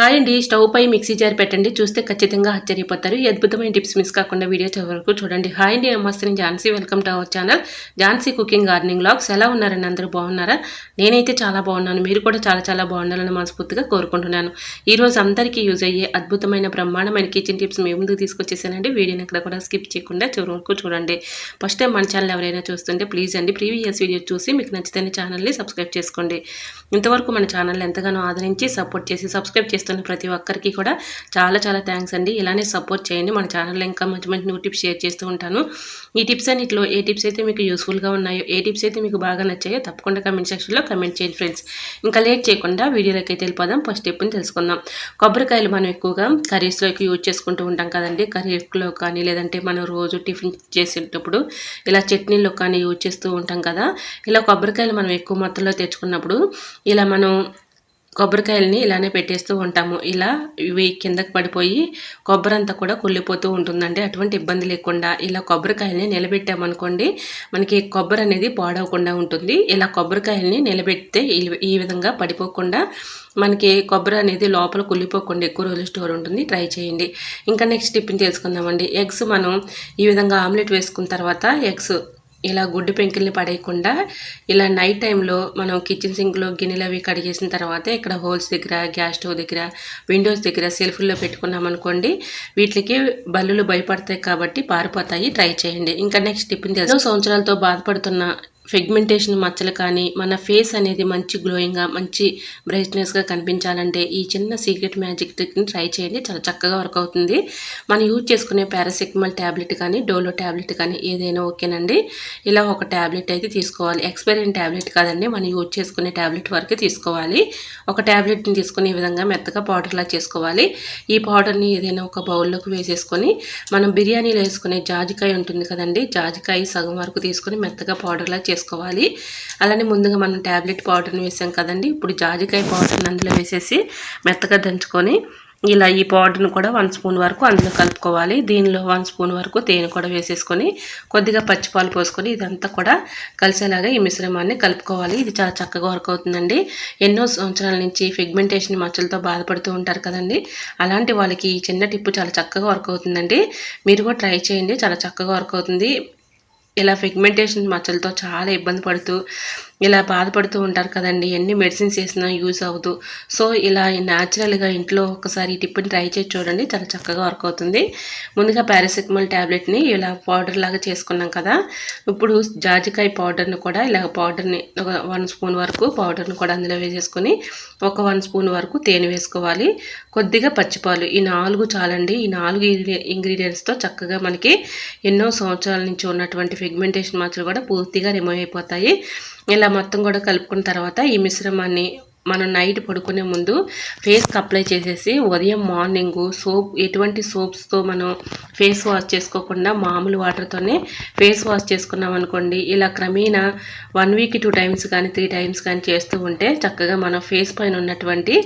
Hi అండి stove పై mixie jar పెట్టండి. చూస్తే ఖచ్చితంగా ఆశ్చర్యపోతారు. ఈ అద్భుతమైన టిప్స్ మిస్ కాకుండా వీడియో చివరి వరకు చూడండి. హాయ్ అండి నమస్తే. నేను Jhansi. Welcome to our channel. Jhansi cooking gardening vlogs ఎలా ఉన్నారండి? అందరూ బాగున్నారా? నేనైతే చాలా బాగున్నాను. మీరు కూడా చాలా చాలా బాగుండాలని మనస్ఫూర్తిగా కోరుకుంటున్నాను. ఈ రోజు అందరికీ యూజ్ అయ్యే అద్భుతమైన బ్రహ్మాండమైన కిచెన్ టిప్స్ మీ ముందుకు తీసుకొచ్చేసానండి. వీడియోని ఎక్కడ కూడా స్కిప్ చేయకుండా చివరి వరకు చూడండి. ఫస్ట్ టైం మన ఛానల్ ఎవరైనా చూస్తుంటే ప్లీజ్ అండి ప్రీవియస్ వీడియో చూసి మీకు నచ్చితే ఛానల్ని సబ్స్క్రైబ్ చేసుకోండి. ఇంతవరకు మన ఛానల్ ఎంతగానో ఆదరించి సపోర్ట్ చేసి సబ్స్క్రైబ్ చేస్తున్న ప్రతి ఒక్కరికి కూడా చాలా చాలా థ్యాంక్స్ అండి. ఇలానే సపోర్ట్ చేయండి. మన ఛానల్లో ఇంకా మంచి మంచి న్యూ టిప్స్ షేర్ చేస్తూ ఉంటాను. ఈ టిప్స్ అన్నింటిలో ఏ టిప్స్ అయితే మీకు యూస్ఫుల్గా ఉన్నాయో ఏ టిప్స్ అయితే మీకు బాగా నచ్చాయో తప్పకుండా కమెంట్ సెక్షన్లో కమెంట్ చేయండి ఫ్రెండ్స్ ఇంకా లేట్ చేయకుండా వీడియోలోకి అయితే వెళ్ళిపోదాం. ఫస్ట్ స్టెప్ని తెలుసుకుందాం. కొబ్బరికాయలు మనం ఎక్కువగా కర్రీస్లోకి యూజ్ చేసుకుంటూ ఉంటాం కదండి. కర్రీలో కానీ లేదంటే మనం రోజు టిఫిన్ చేసేటప్పుడు ఇలా చట్నీలో కానీ యూజ్ చేస్తూ ఉంటాం కదా. ఇలా కొబ్బరికాయలు మనం ఎక్కువ మొత్తంలో తెచ్చుకున్నప్పుడు ఇలా మనం కొబ్బరికాయలని ఇలానే పెట్టేస్తూ ఉంటాము. ఇలా ఇవి కిందకి పడిపోయి కొబ్బరి అంతా కూడా కుళ్ళిపోతూ ఉంటుందండి. అటువంటి ఇబ్బంది లేకుండా ఇలా కొబ్బరికాయలని నిలబెట్టామనుకోండి మనకి కొబ్బరి అనేది పాడవకుండా ఉంటుంది. ఇలా కొబ్బరికాయలని నిలబెడితే ఈ విధంగా పడిపోకుండా మనకి కొబ్బరి అనేది లోపల కుళ్ళిపోకుండా ఎక్కువ రోజులు స్టోర్ ఉంటుంది. ట్రై చేయండి. ఇంకా నెక్స్ట్ టిఫిన్ తెలుసుకుందామండి. ఎగ్స్ మనం ఈ విధంగా ఆమ్లెట్ వేసుకున్న తర్వాత ఎగ్స్ ఇలా గుడ్డు పెంకుల్ని పడేయకుండా ఇలా నైట్ టైంలో మనం కిచెన్ సింక్లో గిన్నెలు అవి కడిగేసిన తర్వాత ఇక్కడ హోల్స్ దగ్గర గ్యాస్ స్టవ్ దగ్గర విండోస్ దగ్గర సెల్ఫ్లో పెట్టుకున్నామనుకోండి వీటికి బల్లులు భయపడతాయి కాబట్టి పారిపోతాయి. ట్రై చేయండి. ఇంకా నెక్స్ట్ టిఫిన్ తెలుసు. సంవత్సరాలతో బాధపడుతున్న ఫెగ్మెంటేషన్ మచ్చలు కానీ మన ఫేస్ అనేది మంచి గ్లోయింగ్గా మంచి బ్రైట్నెస్గా కనిపించాలంటే ఈ చిన్న సీక్రెట్ మ్యాజిక్ ట్రిక్ని ట్రై చేయండి. చాలా చక్కగా వర్క్ అవుతుంది. మనం యూజ్ చేసుకునే పారాసిటమాల్ ట్యాబ్లెట్ కానీ డోలో ట్యాబ్లెట్ కానీ ఏదైనా ఓకేనండి. ఇలా ఒక ట్యాబ్లెట్ అయితే తీసుకోవాలి. ఎక్స్పైరియన్ ట్యాబ్లెట్ కాదండి. మనం యూజ్ చేసుకునే ట్యాబ్లెట్ వరకు తీసుకోవాలి. ఒక ట్యాబ్లెట్ని తీసుకునే విధంగా మెత్తగా పౌడర్లా చేసుకోవాలి. ఈ పౌడర్ని ఏదైనా ఒక బౌల్లోకి వేసేసుకొని మనం బిర్యానీలో వేసుకునే జాజికాయ ఉంటుంది కదండి. జాజికాయ సగం వరకు తీసుకొని మెత్తగా పౌడర్లా చేసుకొని చేసుకోవాలి అలానే ముందుగా మనం ట్యాబ్లెట్ పౌడర్ని వేసాం కదండి. ఇప్పుడు జాజికాయ పౌడర్ని అందులో వేసేసి మెత్తగా దంచుకొని ఇలా ఈ పౌడర్ను కూడా వన్ స్పూన్ వరకు అందులో కలుపుకోవాలి. దీనిలో వన్ స్పూన్ వరకు తేనె కూడా వేసేసుకొని కొద్దిగా పచ్చిపాలు పోసుకొని ఇదంతా కూడా కలిసేలాగా ఈ మిశ్రమాన్ని కలుపుకోవాలి. ఇది చాలా చక్కగా వర్క్ అవుతుందండి. ఎన్నో సంవత్సరాల నుంచి ఫిగ్మెంటేషన్ మచ్చలతో బాధపడుతూ ఉంటారు కదండి. అలాంటి వాళ్ళకి ఈ చిన్న టిప్పు చాలా చక్కగా వర్క్ అవుతుందండి. మీరు కూడా ట్రై చేయండి. చాలా చక్కగా వర్క్ అవుతుంది. ఇలా పిగ్మెంటేషన్ మచ్చలతో చాలా ఇబ్బంది పడుతూ ఇలా బాధపడుతూ ఉంటారు కదండి. ఎన్ని మెడిసిన్స్ వేసినా యూజ్ అవ్వదు. సో ఇలా న్యాచురల్గా ఇంట్లో ఒకసారి ఈ టిప్ని ట్రై చేసి చూడండి. చాలా చక్కగా వర్క్ అవుతుంది. ముందుగా పారాసిటమాల్ ట్యాబ్లెట్ని ఇలా పౌడర్ లాగా చేసుకున్నాం కదా. ఇప్పుడు జాజికాయ పౌడర్ని కూడా ఇలా పౌడర్ని ఒక వన్ స్పూన్ వరకు పౌడర్ని కూడా అందులో వేసేసుకొని ఒక వన్ స్పూన్ వరకు తేనె వేసుకోవాలి. కొద్దిగా పచ్చిపాలు. ఈ నాలుగు చాలండి. ఈ నాలుగు ఇంగ్రీడియంట్స్తో చక్కగా మనకి ఎన్నో సంవత్సరాల నుంచి ఉన్నటువంటి ఫిగ్మెంటేషన్ మచ్చలు కూడా పూర్తిగా రిమూవ్ అయిపోతాయి. ఇలా మొత్తం కూడా కలుపుకున్న తర్వాత ఈ మిశ్రమాన్ని మనం నైట్ పడుకునే ముందు ఫేస్కి అప్లై చేసేసి ఉదయం మార్నింగ్ సోప్ ఎటువంటి సోప్స్తో మనం ఫేస్ వాష్ చేసుకోకుండా మామూలు వాటర్తోనే ఫేస్ వాష్ చేసుకున్నాం అనుకోండి ఇలా క్రమేణా వన్ వీక్ టూ టైమ్స్ కానీ త్రీ టైమ్స్ కానీ చేస్తూ ఉంటే చక్కగా మనం ఫేస్ పైన ఉన్నటువంటి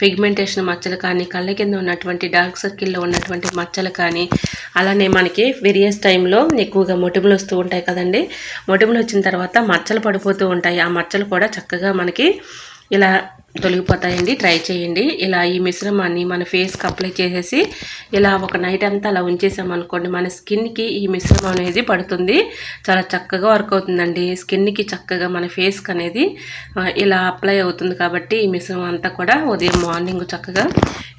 ఫిగ్మెంటేషన్ మచ్చలు కానీ కళ్ళ కింద ఉన్నటువంటి డార్క్ సర్కిల్లో ఉన్నటువంటి మచ్చలు కానీ అలానే మనకి వేరియస్ టైంలో ఎక్కువగా మొటిములు వస్తూ ఉంటాయి కదండి. మొటిములు వచ్చిన తర్వాత మచ్చలు పడిపోతూ ఉంటాయి. ఆ మచ్చలు కూడా చక్కగా మనకి ఇలా తొలగిపోతాయండి. ట్రై చేయండి. ఇలా ఈ మిశ్రమాన్ని మన ఫేస్కి అప్లై చేసేసి ఇలా ఒక నైట్ అంతా అలా ఉంచేసామనుకోండి మన స్కిన్కి ఈ మిశ్రమం అనేది పడుతుంది. చాలా చక్కగా వర్క్ అవుతుందండి. స్కిన్కి చక్కగా మన ఫేస్కి అనేది ఇలా అప్లై అవుతుంది కాబట్టి ఈ మిశ్రమం అంతా కూడా ఉదయం మార్నింగ్ చక్కగా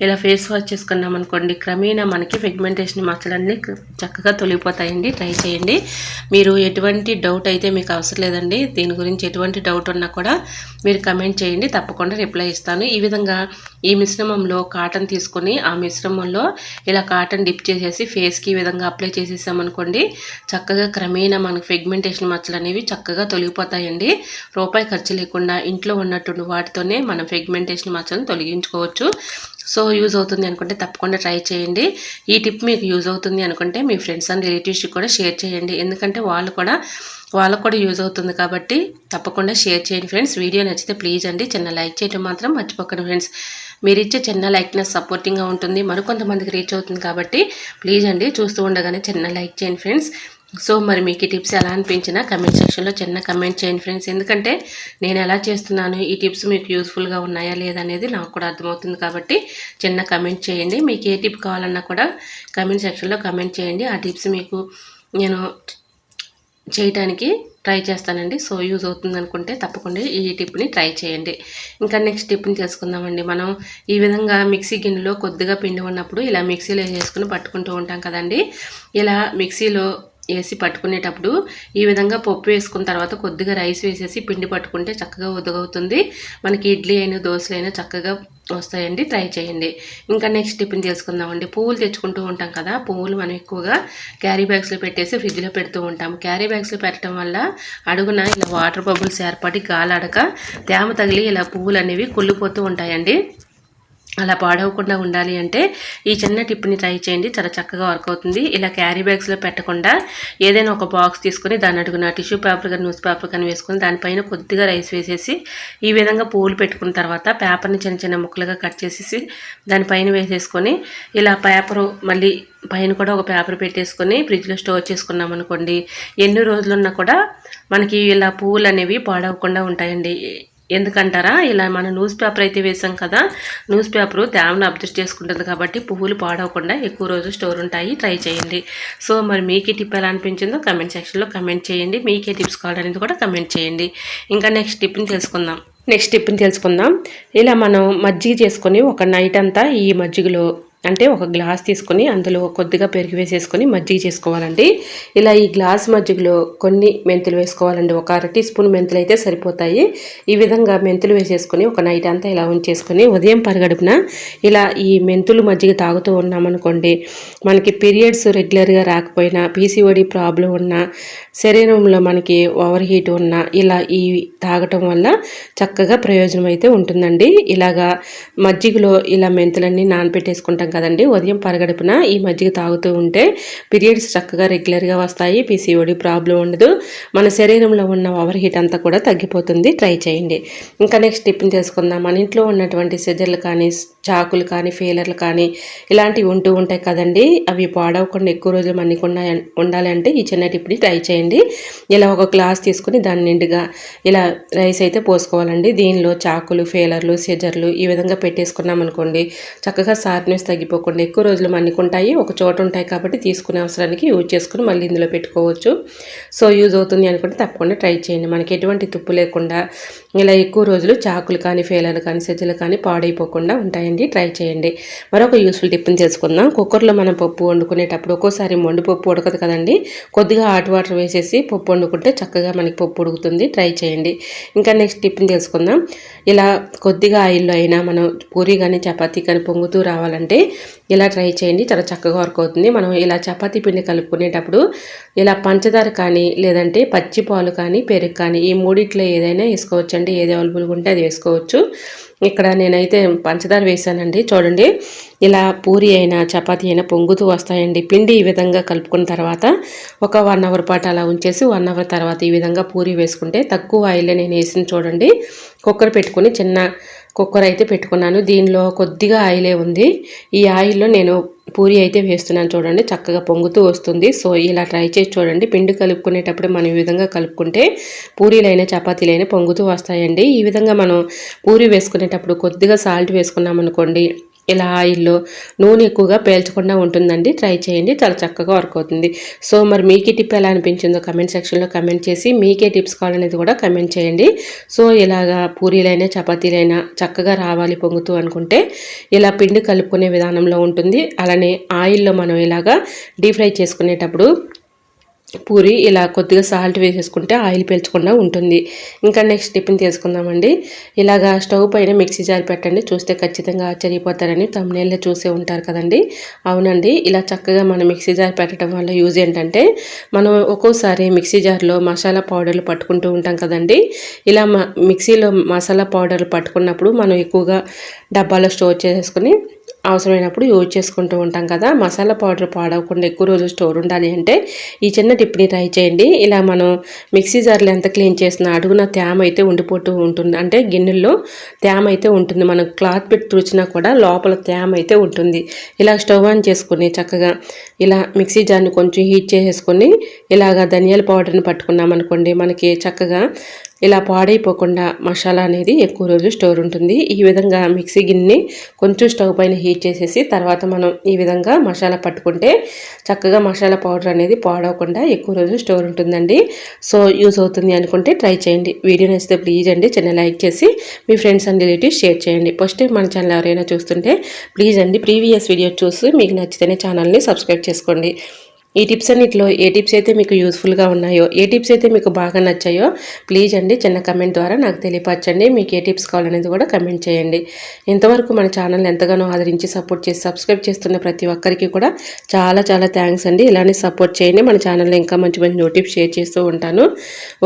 ఇలా ఫేస్ వాష్ చేసుకున్నాం అనుకోండి క్రమేణా మనకి ఫిగ్మెంటేషన్ మచ్చలన్నీ చక్కగా తొలగిపోతాయండి. ట్రై చేయండి. మీరు ఎటువంటి డౌట్ అయితే మీకు అవసరం లేదండి. దీని గురించి ఎటువంటి డౌట్ ఉన్నా కూడా మీరు కమెంట్ చేయండి. తప్పకుండా రిప్లై ఇస్తాను. ఈ విధంగా ఈ మిశ్రమంలో కాటన్ తీసుకొని ఆ మిశ్రమంలో ఇలా కాటన్ డిప్ చేసేసి ఫేస్కి ఈ విధంగా అప్లై చేసేసామనుకోండి చక్కగా క్రమేణా మనకు ఫెగ్మెంటేషన్ మచ్చలు అనేవి చక్కగా తొలగిపోతాయండి. రూపాయి ఖర్చు లేకుండా ఇంట్లో ఉన్నటువంటి వాటితోనే మనం ఫెగ్మెంటేషన్ మచ్చలను తొలగించుకోవచ్చు. సో యూజ్ అవుతుంది అనుకుంటే తప్పకుండా ట్రై చేయండి. ఈ టిప్ మీకు యూజ్ అవుతుంది అనుకుంటే మీ ఫ్రెండ్స్ అండ్ రిలేటివ్స్కి కూడా షేర్ చేయండి. ఎందుకంటే వాళ్ళు కూడా వాళ్ళకు కూడా యూజ్ అవుతుంది కాబట్టి తప్పకుండా షేర్ చేయండి ఫ్రెండ్స్. వీడియో నచ్చితే ప్లీజ్ అండి చిన్న లైక్ చేయడం మాత్రం మర్చిపోకండి ఫ్రెండ్స్. మీరు ఇచ్చే చిన్న లైక్నెస్ సపోర్టింగ్గా ఉంటుంది మరికొంతమందికి రీచ్ అవుతుంది కాబట్టి ప్లీజ్ అండి చూస్తూ ఉండగానే చిన్న లైక్ చేయండి ఫ్రెండ్స్. సో మరి మీకు ఈ టిప్స్ ఎలా అనిపించినా కమెంట్ సెక్షన్లో చిన్న కమెంట్ చేయండి ఫ్రెండ్స్. ఎందుకంటే నేను ఎలా చేస్తున్నాను ఈ టిప్స్ మీకు యూస్ఫుల్గా ఉన్నాయా లేదనేది నాకు కూడా అర్థమవుతుంది కాబట్టి చిన్న కమెంట్ చేయండి. మీకు ఏ టిప్ కావాలన్నా కూడా కమెంట్ సెక్షన్లో కమెంట్ చేయండి. ఆ టిప్స్ మీకు నేను చేయటానికి ట్రై చేస్తానండి. సో యూజ్ అవుతుంది అనుకుంటే తప్పకుండా ఈ టిప్ని ట్రై చేయండి. ఇంకా నెక్స్ట్ టిప్ని తెలుసుకుందామండి. మనం ఈ విధంగా మిక్సీ గిన్నెలో కొద్దిగా పిండి ఉన్నప్పుడు ఇలా మిక్సీలో వేసుకుని పట్టుకుంటూ ఉంటాం కదండి. ఇలా మిక్సీలో వేసి పట్టుకునేటప్పుడు ఈ విధంగా పప్పు వేసుకున్న తర్వాత కొద్దిగా రైస్ వేసేసి పిండి పట్టుకుంటే చక్కగా ఉదగవుతుంది మనకి ఇడ్లీ అయినా దోశలు అయినా చక్కగా వస్తాయండి. ట్రై చేయండి. ఇంకా నెక్స్ట్ టిఫిన్ చేసుకుందామండి పువ్వులు తెచ్చుకుంటూ ఉంటాం కదా పువ్వులు మనం ఎక్కువగా క్యారీ బ్యాగ్స్లో పెట్టేసి ఫ్రిడ్జ్లో పెడుతూ ఉంటాం. క్యారీ బ్యాగ్స్లో పెట్టడం వల్ల అడుగున ఇలా వాటర్ బబుల్స్ ఏర్పడి గాలాడక తేమ తగిలి ఇలా పువ్వులు అనేవి కుళ్ళిపోతూ ఉంటాయండి. అలా పాడవకుండా ఉండాలి అంటే ఈ చిన్న టిప్ని ట్రై చేయండి. చాలా చక్కగా వర్క్ అవుతుంది. ఇలా క్యారీ బ్యాగ్స్లో పెట్టకుండా ఏదైనా ఒక బాక్స్ తీసుకుని దాని అడుగున టిష్యూ పేపర్ కానీ న్యూస్ పేపర్ కానీ వేసుకుని దానిపైన కొద్దిగా రైస్ వేసేసి ఈ విధంగా పూలు పెట్టుకున్న తర్వాత పేపర్ని చిన్న చిన్న ముక్కలుగా కట్ చేసేసి దానిపైన వేసేసుకొని ఇలా పేపరు మళ్ళీ పైన కూడా ఒక పేపర్ పెట్టేసుకొని ఫ్రిడ్జ్లో స్టోర్ చేసుకున్నాం అనుకోండి ఎన్ని రోజులున్నా కూడా మనకి ఇలా పువ్వులు అనేవి పాడవకుండా ఉంటాయండి. ఎందుకంటారా? ఇలా మన న్యూస్ పేపర్ అయితే వేసాం కదా. న్యూస్ పేపర్ తేమను అబ్జర్వ్ చేసుకుంటుంది కాబట్టి పువ్వులు పాడవకుండా ఎక్కువ రోజు స్టోర్ ఉంటాయి. ట్రై చేయండి. సో మరి మీకు ఈ టిప్ ఎలా అనిపించిందో కమెంట్ సెక్షన్లో కమెంట్ చేయండి. మీకే టిప్స్ కావాలనేది కూడా కమెంట్ చేయండి. ఇంకా నెక్స్ట్ టిప్ని తెలుసుకుందాం. నెక్స్ట్ టిప్ని తెలుసుకుందాం. ఇలా మనం మజ్జిగ చేసుకొని ఒక నైట్ అంతా ఈ మజ్జిగలో అంటే ఒక గ్లాస్ తీసుకొని అందులో కొద్దిగా పెరుగు వేసేసుకొని మజ్జిగ చేసుకోవాలండి. ఇలా ఈ గ్లాస్ మజ్జిగలో కొన్ని మెంతులు వేసుకోవాలండి. ఒక అర టీ స్పూన్ మెంతులు అయితే సరిపోతాయి. ఈ విధంగా మెంతులు వేసేసుకొని ఒక నైట్ అంతా ఇలా ఉంచేసుకొని ఉదయం పరిగడుపున ఇలా ఈ మెంతులు మజ్జిగ తాగుతూ ఉన్నామనుకోండి మనకి పీరియడ్స్ రెగ్యులర్గా రాకపోయినా పీసీఓడి ప్రాబ్లం ఉన్నా శరీరంలో మనకి ఓవర్ హీట్ ఉన్నా ఇలా ఈ తాగటం వల్ల చక్కగా ప్రయోజనం అయితే ఉంటుందండి. ఇలాగా మజ్జిగలో ఇలా మెంతులన్నీ నానబెట్టేసుకుంటాం కదండి. ఉదయం పరగడుపున ఈ మజ్జిగ తాగుతూ ఉంటే పీరియడ్స్ చక్కగా రెగ్యులర్గా వస్తాయి. పీసీఓడి ప్రాబ్లం ఉండదు. మన శరీరంలో ఉన్న ఓవర్ హీట్ అంతా కూడా తగ్గిపోతుంది. ట్రై చేయండి. ఇంకా నెక్స్ట్ టిఫిన్ చేసుకుందాం. మన ఇంట్లో ఉన్నటువంటి సెజర్లు కానీ చాకులు కానీ ఫీలర్లు కానీ ఇలాంటివి ఉంటూ ఉంటాయి కదండి. అవి పాడవకుండా ఎక్కువ రోజులు మన్నికుండా ఉండాలి అంటే ఈ చిన్న టిప్ని ట్రై చేయండి. ఇలా ఒక గ్లాస్ తీసుకుని దాని నిండుగా ఇలా రైస్ అయితే పోసుకోవాలండి. దీనిలో చాకులు ఫీలర్లు సెజర్లు ఈ విధంగా పెట్టేసుకున్నాం అనుకోండి చక్కగా సార్నెస్ తగ్గిపోకుండా ఎక్కువ రోజులు మన్నికుంటాయి. ఒక చోట ఉంటాయి కాబట్టి తీసుకునే అవసరానికి యూజ్ చేసుకుని మళ్ళీ ఇందులో పెట్టుకోవచ్చు. సో యూజ్ అవుతుంది అనుకుంటే తప్పకుండా ట్రై చేయండి. మనకి ఎటువంటి తుప్పు లేకుండా ఇలా ఎక్కువ రోజులు చాకులు కానీ ఫీలర్లు కానీ సిజర్లు కానీ పాడైపోకుండా ఉంటాయండి. ట్రై చేయండి. మరొక యూస్ఫుల్ టిప్ని తెలుసుకుందాం. కుక్కర్లో మనం పప్పు వండుకునేటప్పుడు ఒక్కోసారి పప్పు ఉడకదు కదండి. కొద్దిగా హాట్ వాటర్ వేసేసి పప్పు వండుకుంటే చక్కగా మనకి పప్పు ఉడుకుతుంది. ట్రై చేయండి. ఇంకా నెక్స్ట్ టిప్ని తెలుసుకుందాం. ఇలా కొద్దిగా ఆయిల్లో అయినా మనం పూరి కానీ చపాతీ కానీ పొంగుతూ రావాలంటే ఇలా ట్రై చేయండి. చాలా చక్కగా వర్క్ అవుతుంది. మనం ఇలా చపాతీ పిండి కలుపుకునేటప్పుడు ఇలా పంచదార కానీ లేదంటే పచ్చి పాలు కానీ పెరుగు కానీ ఈ మూడిట్లో ఏదైనా వేసుకోవచ్చండి. ఏది అవైలబుల్గా ఉంటే అది వేసుకోవచ్చు. ఇక్కడ నేనైతే పంచదార వేసానండి చూడండి ఇలా పూరి అయినా చపాతీ అయినా పొంగుతూ వస్తాయండి. పిండి ఈ విధంగా కలుపుకున్న తర్వాత ఒక వన్ అవర్ పాటు అలా ఉంచేసి వన్ అవర్ తర్వాత ఈ విధంగా పూరి వేసుకుంటే తక్కువ ఆయిల్లో నేను వేసిన చూడండి కుక్కర్ పెట్టుకుని చిన్న కుక్కర్ అయితే పెట్టుకున్నాను. దీనిలో కొద్దిగా ఆయిలే ఉంది. ఈ ఆయిల్లో నేను పూరి అయితే వేస్తున్నాను చూడండి. చక్కగా పొంగుతూ వస్తుంది. సో ఇలా ట్రై చేసి చూడండి. పిండి కలుపుకునేటప్పుడు మనం ఈ విధంగా కలుపుకుంటే పూరీలైనా చపాతీలైనా పొంగుతూ వస్తాయండి. ఈ విధంగా మనం పూరి వేసుకునేటప్పుడు కొద్దిగా సాల్ట్ వేసుకున్నాం అనుకోండి ఇలా ఆయిల్లో నూనె ఎక్కువగా పేల్చకుండా ఉంటుందండి. ట్రై చేయండి. చాలా చక్కగా వర్క్ అవుతుంది. సో మరి మీకే టిప్ ఎలా అనిపించిందో కమెంట్ సెక్షన్లో కమెంట్ చేసి మీకే టిప్స్ కావాలనేది కూడా కమెంట్ చేయండి. సో ఇలాగా పూరీలైనా చపాతీలైనా చక్కగా రావాలి పొంగుతూ అనుకుంటే ఇలా పిండి కలుపుకునే విధానంలో ఉంటుంది. అలానే ఆయిల్లో మనం ఇలాగా డీప్ ఫ్రై చేసుకునేటప్పుడు పూరి ఇలా కొద్దిగా సాల్ట్ వేసేసుకుంటే ఆయిల్ పీల్చకుండా ఉంటుంది. ఇంకా నెక్స్ట్ టిఫిన్ తీసుకుందామండి. ఇలాగా స్టవ్ పైన మిక్సీ జార్ పెట్టండి. చూస్తే ఖచ్చితంగా ఆశ్చర్యపోతారని తమ్నేళ్ళు చూసే ఉంటారు కదండి. అవునండి ఇలా చక్కగా మనం మిక్సీ జార్ పెట్టడం వల్ల యూజ్ ఏంటంటే మనం ఒక్కోసారి మిక్సీ జార్లో మసాలా పౌడర్లు పట్టుకుంటూ ఉంటాం కదండి. ఇలా మిక్సీలో మసాలా పౌడర్లు పట్టుకున్నప్పుడు మనం ఎక్కువగా డబ్బాలో స్టోర్ చేసేసుకుని అవసరమైనప్పుడు యూజ్ చేసుకుంటూ ఉంటాం కదా. మసాలా పౌడర్ పాడవకుండా ఎక్కువ రోజులు స్టోర్ ఉండాలి అంటే ఈ చిన్న టిప్ని ట్రై చేయండి. ఇలా మనం మిక్సీ జార్లు ఎంత క్లీన్ చేసినా అడుగున తేమ అయితే ఉండిపోతూ ఉంటుంది. అంటే గిన్నెల్లో తేమ అయితే ఉంటుంది. మనం క్లాత్ పెట్టి తుడిచినా కూడా లోపల తేమ అయితే ఉంటుంది. ఇలా స్టవ్ ఆన్ చేసుకుని చక్కగా ఇలా మిక్సీ జార్ని కొంచెం హీట్ చేసేసుకొని ఇలాగ ధనియాల పౌడర్ని పట్టుకున్నాం అనుకోండి మనకి చక్కగా ఇలా పాడైపోకుండా మసాలా అనేది ఎక్కువ రోజులు స్టోర్ ఉంటుంది. ఈ విధంగా మిక్సీ గిన్నె కొంచెం స్టవ్ పైన హీట్ చేసేసి తర్వాత మనం ఈ విధంగా మసాలా పట్టుకుంటే చక్కగా మసాలా పౌడర్ అనేది పాడవకుండా ఎక్కువ రోజులు స్టోర్ ఉంటుందండి. సో యూస్ అవుతుంది అనుకుంటే ట్రై చేయండి. వీడియో నచ్చితే ప్లీజ్ అండి చిన్న లైక్ చేసి మీ ఫ్రెండ్స్ అండ్ రిలేటివ్స్ షేర్ చేయండి. ఫస్ట్ టైం మన ఛానల్ ఎవరైనా చూస్తుంటే ప్లీజ్ అండి ప్రీవియస్ వీడియో చూసి మీకు నచ్చితేనే ఛానల్ని సబ్స్క్రైబ్ చేసుకోండి. ఈ టిప్స్ అన్నిటిలో ఏ టిప్స్ అయితే మీకు యూస్ఫుల్గా ఉన్నాయో ఏ టిప్స్ అయితే మీకు బాగా నచ్చాయో ప్లీజ్ అండి చిన్న కమెంట్ ద్వారా నాకు తెలియపరచండి. మీకు ఏ టిప్స్ కావాలనేది కూడా కమెంట్ చేయండి. ఇంతవరకు మన ఛానల్ని ఎంతగానో ఆదరించి సపోర్ట్ చేసి సబ్స్క్రైబ్ చేస్తున్న ప్రతి ఒక్కరికి కూడా చాలా చాలా థ్యాంక్స్ అండి. ఇలానే సపోర్ట్ చేయండి. మన ఛానల్లో ఇంకా మంచి మంచి నోటిఫ్ షేర్ చేస్తూ ఉంటాను.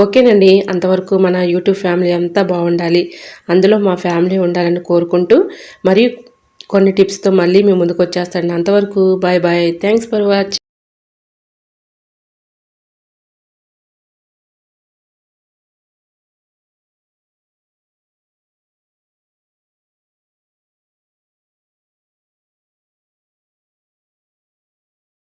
ఓకేనండి. అంతవరకు మన యూట్యూబ్ ఫ్యామిలీ అంతా బాగుండాలి. అందులో మా ఫ్యామిలీ ఉండాలని కోరుకుంటూ మరియు కొన్ని టిప్స్తో మళ్ళీ మేము ముందుకు వచ్చేస్తాను. అంతవరకు bye bye thanks for watch.